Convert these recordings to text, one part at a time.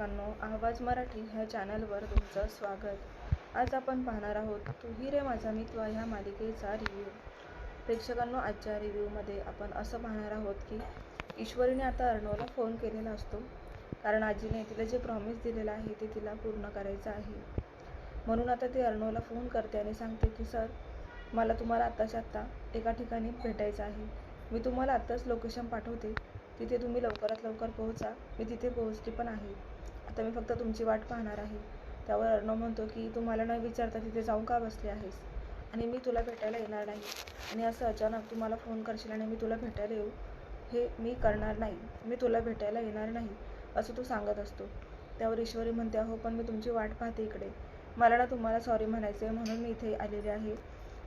मित्रांनो आवाज मराठी ह्या चॅनलवर तुमचं स्वागत. आज आपण पाहणार आहोत तुही रे माझा मित्र ह्या मालिकेचा रिव्ह्यू प्रेक्षकांनो आजच्या रिव्ह्यूमध्ये आपण असं पाहणार आहोत की ईश्वरीने आता अर्णवला फोन केलेला असतो. कारण आजीने तिला जे प्रॉमिस दिलेलं आहे ते तिला पूर्ण करायचं आहे. म्हणून आता ती अर्णवला फोन करते आणि सांगते की सर मला तुम्हाला आत्ताच्या आत्ता एका ठिकाणी भेटायचं आहे. मी तुम्हाला आत्ताच लोकेशन पाठवते. तिथे तुम्ही लवकरात लवकर पोहोचा. मी तिथे पोहोचली पण आहे. आता मी फक्त तुमची वाट पाहणार आहे. त्यावर अर्णव म्हणतो की तू मला न विचारता तिथे जाऊन का बसले आहेस? आणि मी तुला भेटायला येणार नाही. आणि असं अचानक तू मला फोन करशील आणि मी तुला भेटायला येऊ? हे मी करणार नाही. मी तुला भेटायला येणार नाही असं तू सांगत असतो. त्यावर ईश्वरी म्हणते हो पण मी तुमची वाट पाहते इकडे. मला ना तुम्हाला सॉरी म्हणायचं आहे म्हणून मी इथे आलेले आहे.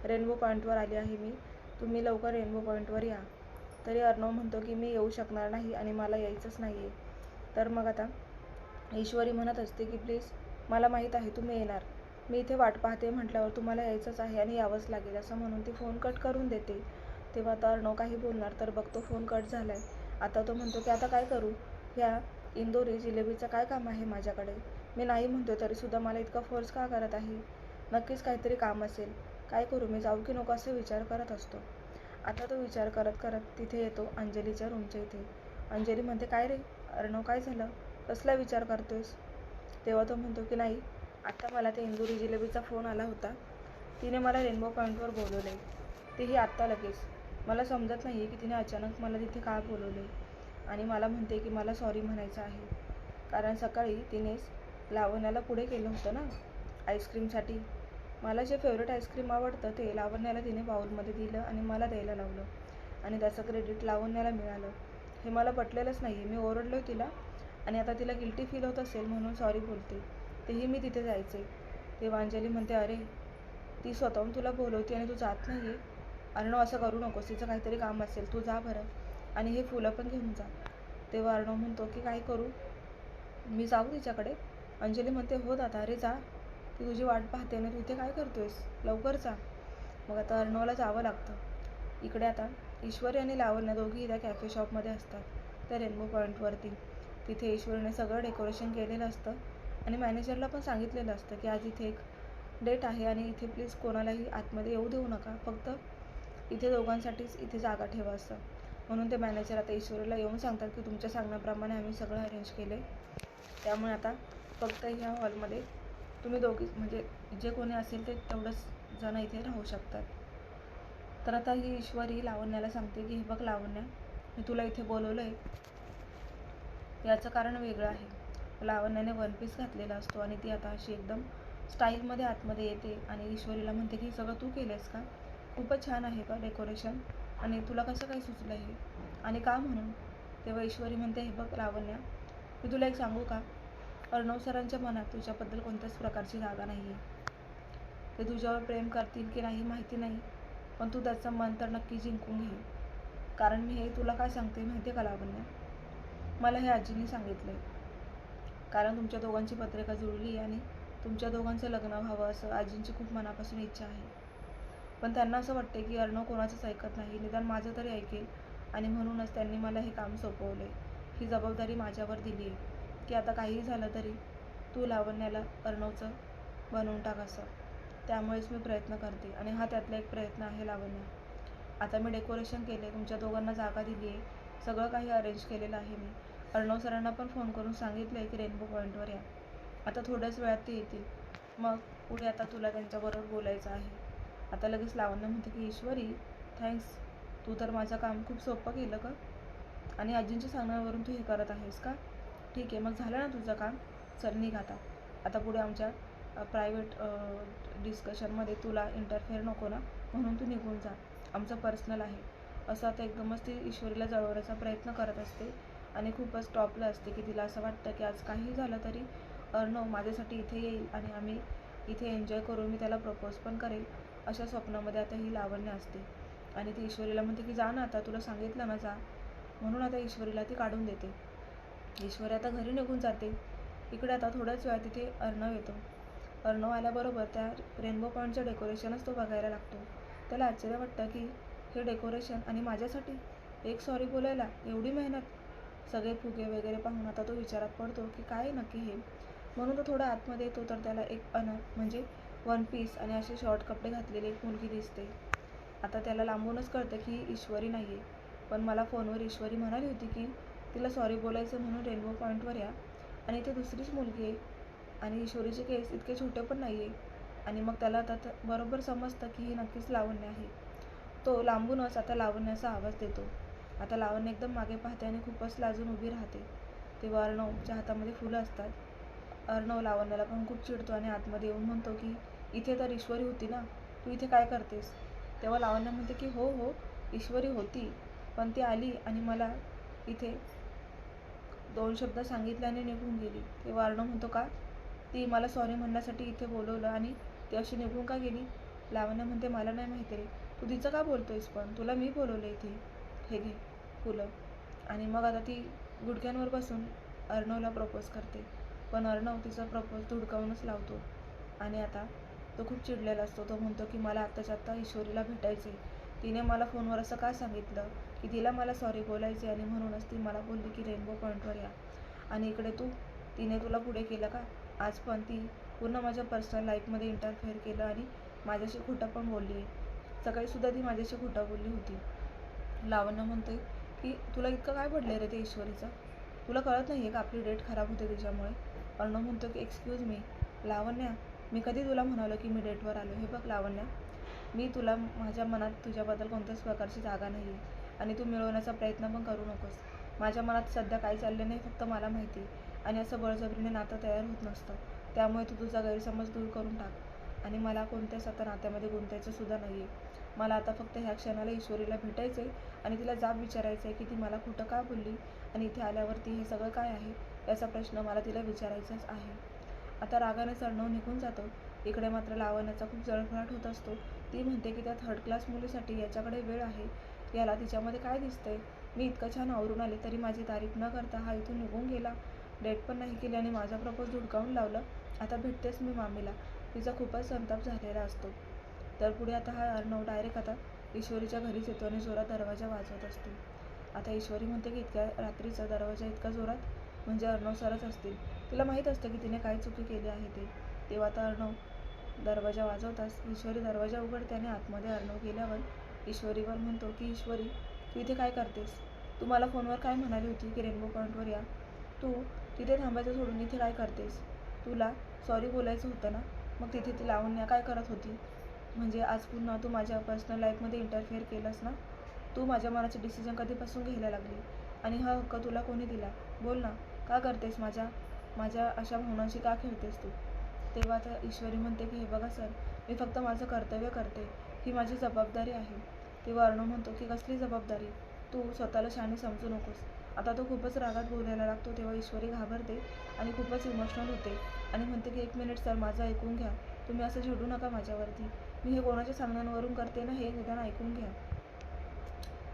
रेनबो पॉईंटवर आली आहे मी. तुम्ही लवकर रेनबो पॉईंटवर या. तरी अर्णव म्हणतो की मी येऊ शकणार नाही आणि मला यायचंच नाही आहे तर मग आता ईश्वरी म्हणत असते की प्लीज मला माहीत आहे तुम्ही येणार. मी इथे वाट पाहते म्हटल्यावर तुम्हाला यायचंच आहे आणि यावंच लागेल. असं म्हणून ती फोन कट करून देते. तेव्हा आता अर्णव काही बोलणार तर बघतो फोन कट झाला आहे आता तो म्हणतो की आता काय करू? ह्या इंदोरी जिलेबीचं काय काम आहे माझ्याकडे? मी नाही म्हणतो तरीसुद्धा मला इतका फोर्स का करत आहे? नक्कीच काहीतरी काम असेल. काय करू? मी जाऊ की नको असे विचार करत असतो. आता तो विचार करत करत तिथे येतो अंजलीच्या रूमच्या इथे. अंजली म्हणते काय रे? अर्णव काय झालं? कसला विचार करतोयस? तेव्हा तो म्हणतो की नाही आत्ता मला ते इंदुरी जिलेबीचा फोन आला होता. तिने मला रेनबो पॉईंटवर बोलवले तेही आत्ता लगेच. मला समजत नाही आहे की तिने अचानक मला तिथे का बोलवले आणि मला म्हणते की मला सॉरी म्हणायचं आहे. कारण सकाळी तिनेच लावण्याला पुढे केलं होतं ना आईस्क्रीमसाठी मला जे फेवरेट आईस्क्रीम आवडतं ते लावण्याला तिने बाऊलमध्ये दिलं आणि मला द्यायला लावलं. आणि त्याचं क्रेडिट लावण्याला मिळालं. हे मला पटलेलंच नाही आहे मी ओरडलो तिला. आणि आता तिला गिल्टी फील होत असेल म्हणून सॉरी बोलते. तेही मी तिथे जायचे. तेव्हा अंजली म्हणते अरे ती स्वतःहून तुला बोलवते आणि तू जात नाही आहे अर्णव असं करू नकोस. तिचं काहीतरी काम असेल तू जा बरं. आणि हे फुलं पण घेऊन जा. तेव्हा अर्णव म्हणतो की काय करू? मी जाऊ तिच्याकडे? अंजली म्हणते हो दादा अरे जा. ती तुझी वाट पाहते आणि तू इथे काय करतोयस? लवकर जा. मग आता अर्णवला जावं लागतं. इकडे आता ईश्वरी आणि लावण्या दोघी त्या कॅफे शॉपमध्ये असतात. त्या रेनबो पॉईंटवरती तिथे ईश्वरने सगळं डेकोरेशन केलेलं असतं. आणि मॅनेजरला पण सांगितलेलं असतं की आज इथे एक डेट आहे आणि इथे प्लीज कोणालाही आतमध्ये येऊ देऊ नका. फक्त इथे दोघांसाठीच इथे जागा ठेवा असं. म्हणून ते मॅनेजर आता ईश्वरीला येऊन सांगतात की तुमच्या सांगण्याप्रमाणे आम्ही सगळं अरेंज केले त्यामुळे आता फक्त ह्या हॉलमध्ये तुम्ही दोघी म्हणजे जे कोणी असेल ते तेवढंच जण इथे राहू शकतात. तर आता ही ईश्वरी लावण्याला सांगते की हे बघ लावण्या मी तुला इथे बोलवलं आहे याचं कारण वेगळं आहे. लावण्याने वन पीस घातलेला असतो आणि ती आता अशी एकदम स्टाईलमध्ये आतमध्ये येते आणि ईश्वरीला म्हणते की सगळं तू केलंस का? खूपच छान आहे का डेकोरेशन आणि तुला कसं काय सुचलं हे? आणि का म्हणून? तेव्हा ईश्वरी म्हणते हे बघ लावण्या मी तुला एक सांगू का? अर्णव सरांच्या मनात तुझ्याबद्दल कोणत्याच प्रकारची जागा नाही आहे ते तुझ्यावर प्रेम करतील की नाही माहिती नाही पण तू त्याचं मन तर नक्की जिंकून घे. कारण मी हे तुला काय सांगते माहिती आहे का लावण्या? मला हे आजीने सांगितलं कारण तुमच्या दोघांची पत्रिका जुळली आणि तुमच्या दोघांचं लग्न व्हावं असं आजींची खूप मनापासून इच्छा आहे. पण त्यांना असं वाटते की अर्णव कोणाचंच ऐकत नाही. निदान माझं तरी ऐकेल आणि म्हणूनच त्यांनी मला हे काम सोपवले ही जबाबदारी माझ्यावर दिली आहे की आता काहीही झालं तरी तू लावण्याला अर्णवचं बनवून टाक असं. त्यामुळेच मी प्रयत्न करते आणि हा त्यातला एक प्रयत्न आहे लावण्य. आता मी डेकोरेशन केले तुमच्या दोघांना जागा दिली आहे सगळं काही अरेंज केलेलं आहे मी. अर्णव सरांना पण फोन करून सांगितलं आहे की रेनबो पॉईंटवर या. आता थोड्याच वेळात ते येतील. मग पुढे आता तुला त्यांच्याबरोबर बोलायचं आहे. आता लगेच लावणं म्हणते की ईश्वरी थँक्स तू तर माझं काम खूप सोपं केलं का आणि आजींच्या सांगण्यावरून तू हे करत आहेस का? ठीक आहे मग झालं ना तुझं काम? चल निघा आता. आता पुढे आमच्या प्रायव्हेट डिस्कशनमध्ये तुला इंटरफेअर नको ना. म्हणून तू निघून जा. आमचं पर्सनल आहे. असं आता एकदमच ती ईश्वरीला जळवण्याचा प्रयत्न करत असते. आणि खूपच टॉपला असते की तिला असं वाटतं की आज काही झालं तरी अर्णव माझ्यासाठी इथे येईल आणि आम्ही इथे एन्जॉय करून मी त्याला प्रपोज पण करेल अशा स्वप्नामध्ये आता ही लावण्य असते. आणि ती ईश्वरीला म्हणते की जा ना आता तुला सांगितलं ना जा. म्हणून आता ईश्वरीला ती काढून देते. ईश्वरी आता घरी निघून जाते. इकडे आता थोड्याच वेळा तिथे अर्णव येतो. अर्णव आल्याबरोबर त्या रेनबो पॉईंटचं डेकोरेशनच तो बघायला लागतो. त्याला आश्चर्य वाटतं की हे डेकोरेशन आणि माझ्यासाठी? एक सॉरी बोलायला? एवढी मेहनत? सगळे फुगे वगैरे पाहून आता तो विचारात पडतो की काय नक्की हे? म्हणून तो थोडा आतमध्ये येतो तर त्याला एक अन म्हणजे वन पीस आणि असे शॉर्ट कपडे घातलेली एक मुलगी दिसते. आता त्याला लांबूनच कळतं की ही ईश्वरी नाही आहे पण मला फोनवर ईश्वरी म्हणाली होती की तिला सॉरी बोलायचं म्हणून रेल्वे पॉईंटवर या. आणि ती दुसरीच मुलगी आहे. आणि ईश्वरीचे केस इतके छोटे पण नाही आहे आणि मग त्याला आता बरोबर समजतं की ही नक्कीच लावण्य आहे. तो लांबूनच आता लावण्याचा आवाज देतो. आता लावण्य एकदम मागे पाहते आणि खूपच लाजून उभी राहते. तेव्हा अर्णवच्या हातामध्ये फुलं असतात. अर्णव लावण्याला पण खूप चिडतो आणि आतमध्ये येऊन म्हणतो की इथे तर ईश्वरी होती ना? तू इथे काय करतेस? तेव्हा लावण्य म्हणते की हो हो ईश्वरी होती. पण ती आली आणि मला इथे दोन शब्द सांगितले आणि निघून गेली. तेव्हा अर्णव म्हणतो का? ती मला सॉरी म्हणण्यासाठी इथे बोलवलं आणि ती अशी निघून का गेली? लावण्य म्हणते मला नाही माहिती रे. तू तिचं का बोलतोयस पण? तुला मी बोलवलं इथे. हे घे फुलं. आणि मग आता ती गुडघ्यांवर बसून अर्णवला प्रपोज करते. पण अर्णव तिचा प्रपोज धुडकावूनच लावतो. आणि आता तो खूप चिडलेला असतो. तो म्हणतो की मला आत्ताच्या आत्ता ईश्वरीला भेटायचे तिने मला फोनवर असं का सांगितलं? की तिला मला सॉरी बोलायचे आणि म्हणूनच ती मला बोलली की रेनबो पॉईंटवर या. आणि इकडे तू तिने तुला पुढे केलं का? आज पण ती पूर्ण माझ्या पर्सनल लाईफमध्ये इंटरफेअर केलं आणि माझ्याशी खोटं पण बोलली आहे सकाळीसुद्धा ती माझ्याशी खोटं बोलली होती. लावण्य म्हणते की तुला इतकं काय पडलं रे ते ईश्वरीचं? तुला कळत नाही आहे का आपली डेट खराब होते त्याच्यामुळे अर्णव म्हणतो की एक्सक्यूज मी लावण्या मी कधी तुला म्हणालो की मी डेटवर आलो? हे बघ लावण्या मी तुला माझ्या मनात तुझ्याबद्दल कोणत्याच प्रकारची जागा नाही आहे आणि तू मिळवण्याचा प्रयत्न पण करू नकोस. माझ्या मनात सध्या काय चाललं नाही फक्त मला माहिती आणि असं बळजबरीने नातं तयार होत नसतं. त्यामुळे तू तुझा गैरसमज दूर करून टाक आणि मला कोणत्याच आता नात्यामध्ये गुंतायचं सुद्धा नाही आहे मला आता फक्त ह्या क्षणाला ईश्वरीला भेटायचं आहे आणि तिला जाब विचारायचं आहे की ती मला कुठं का बोलली आणि इथे आल्यावरती हे सगळं काय आहे याचा प्रश्न मला तिला विचारायचाच आहे. आता रागाने चढणं निघून जातो. इकडे मात्र लावण्याचा खूप जळफळाट होत असतो. ती म्हणते की त्या थर्ड क्लास मुलीसाठी याच्याकडे वेळ आहे. याला तिच्यामध्ये काय दिसतंय? मी इतकं छान आवरून आले तरी माझी तारीफ न करता हा इथून निघून गेला. डेट पण नाही केली आणि माझा प्रपोज धुडकावून लावलं. आता भेटतेच मी मामीला. तिचा खूपच संताप झालेला असतो. तर पुढे आता हा अर्णव डायरेक्ट आता ईश्वरीच्या घरीच येतो आणि जोरात दरवाजा वाजवत असतो. आता ईश्वरी म्हणते की इतक्या रात्रीचा दरवाजा इतका जोरात म्हणजे अर्णव सरच असतील. तिला माहीत असतं की तिने काय चुकी केली आहे ते. तेव्हा आता अर्णव दरवाजा वाजवताच ईश्वरी दरवाजा उघडते आणि आतमध्ये अर्णव गेल्यावर ईश्वरीवर म्हणतो की ईश्वरी तू इथे काय करतेस? तू मला फोनवर काय म्हणाली होती की रेनबो पॉईंटवर या? तू तिथे थांबायचं सोडून इथे काय करतेस? तुला सॉरी बोलायचं होतं ना? मग तिथे ती लावण्या काय करत होती? म्हणजे आज पुन्हा तू माझ्या पर्सनल लाईफमध्ये इंटरफेअर केलंस ना तू माझ्या मनाचे डिसिजन कधीपासून घ्यायला लागली? आणि हा हक्क तुला कोणी दिला? बोल ना का करतेस माझ्या माझ्या अशा भावनांशी का खेळतेस तू? तेव्हा तर ईश्वरी म्हणते की हे बघा सर मी फक्त माझं कर्तव्य करते ही माझी जबाबदारी आहे. तेव्हा अर्णव म्हणतो की कसली जबाबदारी? तू स्वतःला शाने समजू नकोस. आता तो खूपच रागात बोलायला लागतो तेव्हा ईश्वरी घाबरते आणि खूपच इमोशनल होते आणि म्हणते की एक मिनिट सर माझं ऐकून घ्या. तुम्ही असं झेडू नका माझ्यावरती. मी हे कोणाच्या सांगण्यावरून करते ना हे निदान ऐकून घ्या.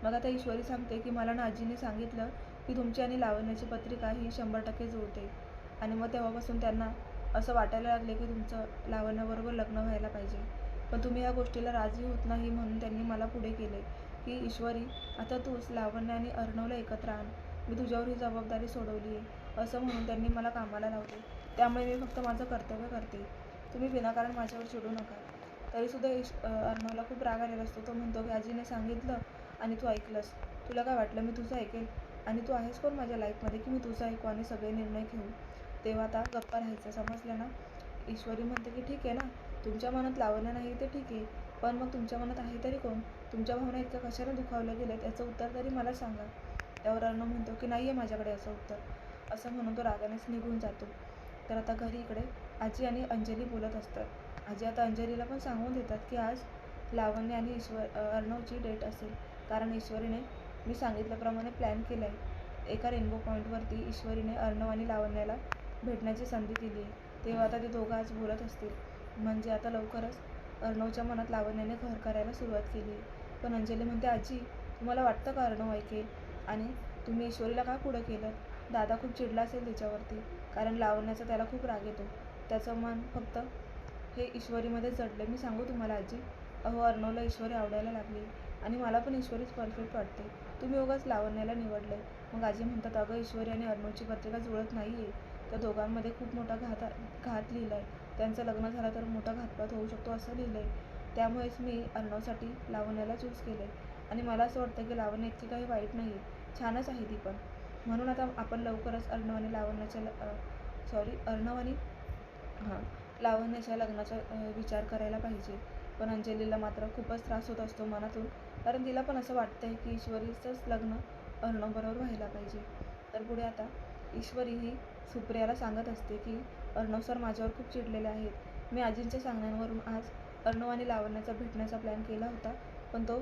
मग आता ईश्वरी सांगते की मला ना आजीने सांगितलं की तुमची आणि लावण्याची पत्रिका ही शंभर टक्के जुळते. आणि मग तेव्हापासून त्यांना असं वाटायला लागले की तुमचं लावण्याबरोबर लग्न व्हायला पाहिजे. पण तुम्ही या गोष्टीला राजी होत नाही म्हणून त्यांनी मला पुढे केले की ईश्वरी आता तूच लावण्य आणि अर्णवला एकत्र आण. मी तुझ्यावर ही जबाबदारी सोडवली आहे असं म्हणून त्यांनी मला कामाला लावले. त्यामुळे मी फक्त माझं कर्तव्य करते. तुम्ही विनाकारण माझ्यावर चिडू नका. तरीसुद्धा ईश अर्णवला खूप राग आलेला असतो. तो म्हणतो की आजीने सांगितलं आणि तू ऐकलंस. तुला काय वाटलं मी तुझं ऐकेल आणि तू आहेस कोण माझ्या लाईफमध्ये की मी तुझं ऐकू आणि सगळे निर्णय घेऊ तेव्हा आता गप्पा राहायचं समजलं ना? ईश्वरी म्हणते की ठीक आहे ना. तुमच्या मनात लावलं नाही ते ठीक आहे. पण मग तुमच्या मनात आहे तरी कोण? तुमच्या भावना इतक्या कशाने दुखावल्या गेल्या याचं उत्तर तरी मला सांगा त्यावर अर्णव म्हणतो की नाही आहे माझ्याकडे असं उत्तर. असं म्हणून तो रागानेच निघून जातो. तर आता घरी इकडे आजी आणि अंजली बोलत असतात. आजी आता अंजलीला पण सांगून देतात की आज लावण्य आणि ईश्वर अर्णवची डेट असेल. कारण ईश्वरीने मी सांगितल्याप्रमाणे प्लॅन केला आहे एका रेनबो पॉईंटवरती ईश्वरीने अर्णव आणि लावण्याला भेटण्याची संधी दिली आहे तेव्हा आता ते दोघं आज बोलत असतील. म्हणजे आता लवकरच अर्णवच्या मनात लावण्याने घर करायला सुरुवात केली आहे पण अंजली म्हणते आजी तुम्हाला वाटतं का अर्णव ऐकेल? आणि तुम्ही ईश्वरीला का पुढं केलं दादा खूप चिडला असेल त्याच्यावरती कारण लावण्याचा त्याला खूप राग येतो. त्याचं मन फक्त हे ईश्वरीमध्ये जडले मी सांगू तुम्हाला आजी अहो अर्णवला ईश्वरी आवडायला लागली आणि मला पण ईश्वरीच परफेक्ट वाटते. तुम्ही उगाच लावण्याला निवडले मग आजी म्हणतात अगं ईश्वरी आणि अर्णवची पत्रिका जुळत नाही आहे त्या दोघांमध्ये खूप मोठा घात घात लिहिला आहे त्यांचं लग्न झालं तर मोठा घातपात होऊ शकतो असं लिहिलं आहे त्यामुळेच मी अर्णवसाठी लावण्याला चूज केलं आहे आणि मला असं वाटतं की लावण्या इतकी काही वाईट नाही आहे छानच आहे ती पण. म्हणून आता आपण लवकरच अर्णव आणि लावण्याच्या सॉरी अर्णव आणि हां. लावण्याच्या लग्नाचा विचार करायला पाहिजे. पण अंजलीला मात्र खूपच त्रास होत असतो मनातून. कारण तिला पण असं वाटतं आहे की ईश्वरीचंच लग्न अर्णवबरोबर व्हायला पाहिजे. तर पुढे आता ईश्वरी ही सुप्रियाला सांगत असते की अर्णव सर माझ्यावर खूप चिडलेले आहेत. मी आजींच्या सांगण्यावरून आज अर्णव आणि लावण्याचा भेटण्याचा प्लॅन केला होता. पण तो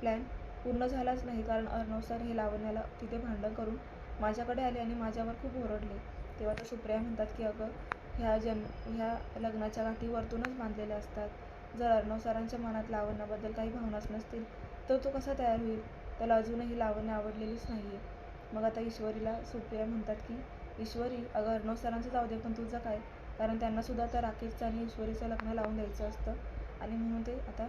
प्लॅन पूर्ण झालाच नाही. कारण अर्णव सर हे लावण्याला तिथे भांडण करून माझ्याकडे आले आणि माझ्यावर खूप ओरडले. तेव्हा तर सुप्रिया म्हणतात की अगं ह्या जन ह्या लग्नाच्या गाठी वरतूनच बांधलेल्या असतात. जर अर्णव सरांच्या मनात लावण्याबद्दल काही भावनाच नसतील तर तो कसा तयार होईल? त्याला अजूनही लावण्य आवडलेलीच नाही आहे मग आता ईश्वरीला सुप्रिया म्हणतात की ईश्वरी अगं अर्णव सरांचं जाऊ दे पण तुझं काय? कारण त्यांनासुद्धा त्या राकेशचं आणि ईश्वरीचं लग्न लावून द्यायचं असतं. आणि म्हणून ते आता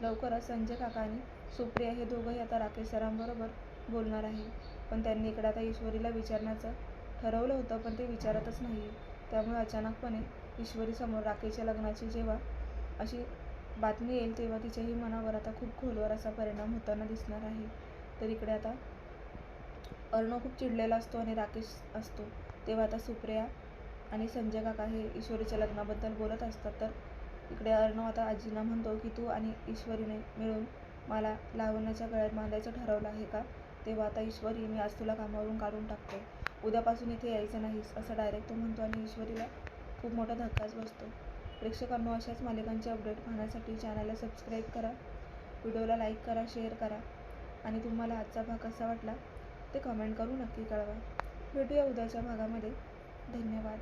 लवकरच संजय काका आणि सुप्रिया हे दोघंही आता राकेश सरांबरोबर बोलणार आहे. पण त्यांनी इकडे आता ईश्वरीला विचारण्याचं ठरवलं होतं पण ते विचारतच नाही आहे त्यामुळे अचानकपणे ईश्वरीसमोर राकेशच्या लग्नाची जेव्हा अशी बातमी येईल तेव्हा तिच्याही मनावर आता खूप खोलवर असा परिणाम होताना दिसणार आहे. तर इकडे आता अर्णव खूप चिडलेला असतो आणि राकेश असतो. तेव्हा आता सुप्रिया आणि संजय काका हे ईश्वरीच्या लग्नाबद्दल बोलत असतात. तर इकडे अर्णव आता आजींना म्हणतो की तू आणि ईश्वरीने मिळून मला लावण्याच्या गळ्यात बांधायचं ठरवलं आहे का? तेव्हा आता ईश्वरी मी आज तुला कामावरून काढून टाकतो उद्यापासून इथे यायचं नाहीस असं डायरेक्ट तो म्हणतो आणि ईश्वरीला खूप मोठा धक्काच बसतो. प्रेक्षकांनो अशाच मालिकांचे अपडेट पाहण्यासाठी चॅनलला सबस्क्राईब करा व्हिडिओला लाईक करा शेअर करा. आणि तुम्हाला आजचा भाग कसा वाटला ते कमेंट करून नक्की कळवा. भेटूया उद्याच्या भागामध्ये. धन्यवाद.